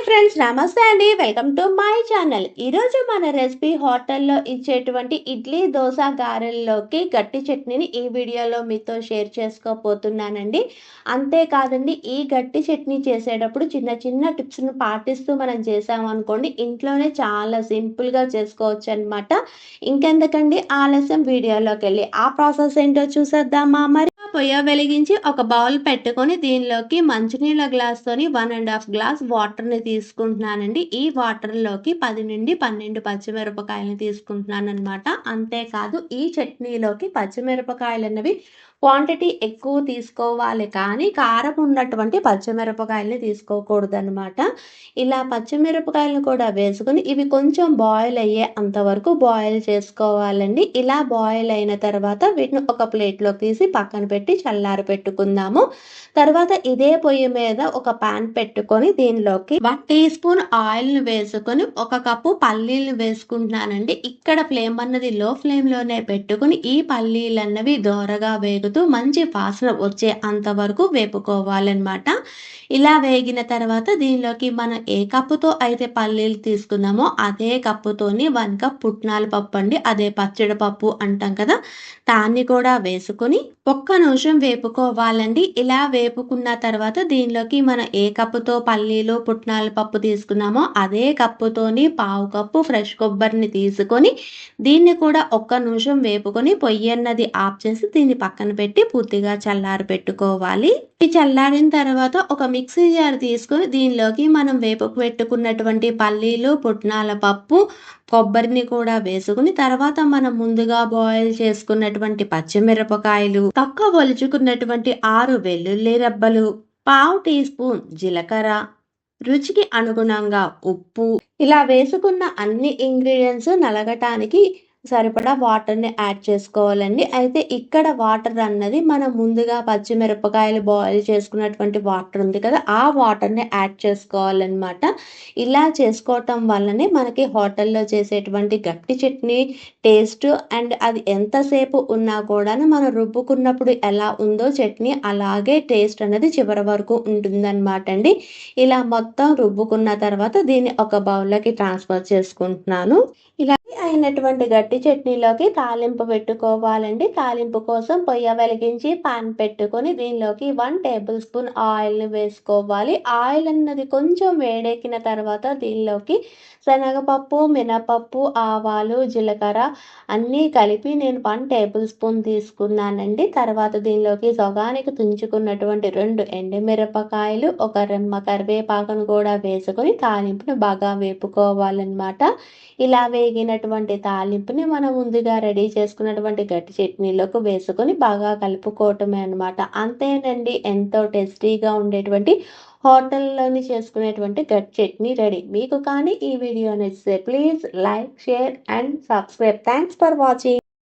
Hi friends నమస్తే అండి. Welcome to my channel. ఈరోజు మన రెసిపీ హోటల్లో ఇచ్చేటువంటి ఇడ్లీ దోశ గారెల్లోకి గట్టి చట్నీని ఈ వీడియోలో మీతో షేర్ చేసుకోపోతున్నానండి అంతేకాదండి ఈ గట్టి చట్నీ చేసేటప్పుడు చిన్న చిన్న టిప్స్ను పాటిస్తూ మనం చేసామనుకోండి ఇంట్లోనే చాలా సింపుల్గా చేసుకోవచ్చు అనమాట ఇంకెందుకండి ఆలస్యం వీడియోలోకి వెళ్ళి ఆ ప్రాసెస్ ఏంటో చూసేద్దామా మరి? పొయ్య వెలిగించి ఒక బౌల్ పెట్టుకొని దీనిలోకి మంచినీళ్ళ గ్లాస్తోని వన్ అండ్ హాఫ్ గ్లాస్ వాటర్ని తీసుకుంటున్నానండి. ఈ వాటర్లోకి పది నుండి పన్నెండు పచ్చిమిరపకాయలని తీసుకుంటున్నాను అనమాట అంతేకాదు ఈ చట్నీలోకి పచ్చిమిరపకాయలు అన్నవి క్వాంటిటీ ఎక్కువ తీసుకోవాలి కానీ కారం ఉన్నటువంటి పచ్చిమిరపకాయలని తీసుకోకూడదు అనమాట ఇలా పచ్చిమిరపకాయలను కూడా వేసుకుని ఇవి కొంచెం బాయిల్ అయ్యే అంతవరకు బాయిల్ చేసుకోవాలండి. ఇలా బాయిల్ అయిన తర్వాత వీటిని ఒక ప్లేట్లోకి తీసి పక్కన పెట్టి చల్లారి పెట్టుకుందాము. తర్వాత ఇదే పొయ్యి మీద ఒక పాన్ పెట్టుకొని దీనిలోకి వన్ టీ స్పూన్ ఆయిల్ని వేసుకొని ఒక కప్పు పల్లీలు వేసుకుంటున్నానండి. ఇక్కడ ఫ్లేమ్ అన్నది లో ఫ్లేమ్లోనే పెట్టుకుని ఈ పల్లీలు అన్నవి దోరగా వేగు వేగుతూ మంచి వాసన వచ్చే అంతవరకు వేపుకోవాలన్నమాట. ఇలా వేగిన తర్వాత దీనిలోకి మనం ఏ కప్పుతో అయితే పల్లీలు తీసుకున్నామో అదే కప్పుతోని వన్ కప్ పుట్నాల పప్పు అండి. అదే పచ్చడి పప్పు అంటాం కదా. దాన్ని కూడా వేసుకొని ఒక్క నిమిషం వేపుకోవాలండి. ఇలా వేపుకున్న తర్వాత దీనిలోకి మనం ఏ కప్పుతో పల్లీలు పుట్నాల పప్పు తీసుకున్నామో అదే కప్పుతోని పావు కప్పు ఫ్రెష్ కొబ్బరిని తీసుకొని దీన్ని కూడా ఒక్క నిమిషం వేపుకొని పొయ్యి అన్నది ఆఫ్ చేసి దీన్ని పక్కన పెట్టి పూర్తిగా చల్లారి పెట్టుకోవాలి. ఈ చల్లారిన తర్వాత ఒక మిక్సీ జార్ తీసుకొని దీనిలోకి మనం వేపుకు పెట్టుకున్నటువంటి పల్లీలు పుట్నాల పప్పు కొబ్బరిని కూడా వేసుకుని తర్వాత మనం ముందుగా బాయిల్ చేసుకున్నటువంటి పచ్చిమిరపకాయలు తక్కువ ఒలుచుకున్నటువంటి ఆరు వెల్లుల్లి రెబ్బలు పావు టీ స్పూన్ జీలకర్ర రుచికి అనుగుణంగా ఉప్పు. ఇలా వేసుకున్న అన్ని ఇంగ్రీడియంట్స్ నలగటానికి సరిపడా వాటర్ని యాడ్ చేసుకోవాలండి. అయితే ఇక్కడ వాటర్ అన్నది మనం ముందుగా పచ్చిమిరపకాయలు బాయిల్ చేసుకున్నటువంటి వాటర్ ఉంది కదా ఆ వాటర్ని యాడ్ చేసుకోవాలన్నమాట. ఇలా చేసుకోవటం వల్లనే మనకి హోటల్లో చేసేటువంటి గట్టి చట్నీ టేస్ట్ అండ్ అది ఎంతసేపు ఉన్నా కూడా మనం రుబ్బుకున్నప్పుడు ఎలా ఉందో చట్నీ అలాగే టేస్ట్ అనేది చివరి వరకు ఉంటుందన్నమాట అండి. ఇలా మొత్తం రుబ్బుకున్న తర్వాత దీన్ని ఒక బౌల్లోకి ట్రాన్స్ఫర్ చేసుకుంటున్నాను. ఇలా అయినటువంటి గట్టి చట్నీలోకి తాలింపు పెట్టుకోవాలండి. తాలింపు కోసం పొయ్య వెలిగించి పాన్ పెట్టుకొని దీనిలోకి వన్ టేబుల్ స్పూన్ ఆయిల్ని వేసుకోవాలి. ఆయిల్ అన్నది కొంచెం వేడెక్కిన తర్వాత దీనిలోకి శనగపప్పు మినపప్పు ఆవాలు జీలకర్ర అన్నీ కలిపి నేను వన్ టేబుల్ స్పూన్ తీసుకున్నానండి. తర్వాత దీనిలోకి సొగానికి తుంచుకున్నటువంటి రెండు ఎండుమిరపకాయలు ఒక రెమ్మ కరివేపాకును కూడా వేసుకొని తాలింపును బాగా వేపుకోవాలన్నమాట. ఇలా వేగిన చేసుకున్నటువంటి తాలింపుని మనం ముందుగా రెడీ చేసుకున్నటువంటి గట్టి చట్నీలోకి వేసుకొని బాగా కలుపుకోవటమే అనమాట అంతేనండి ఎంతో టేస్టీగా ఉండేటువంటి హోటల్లోని చేసుకునేటువంటి గట్ చట్నీ రెడీ. మీకు కానీ ఈ వీడియో నచ్చితే please like share and subscribe. Thanks for watching.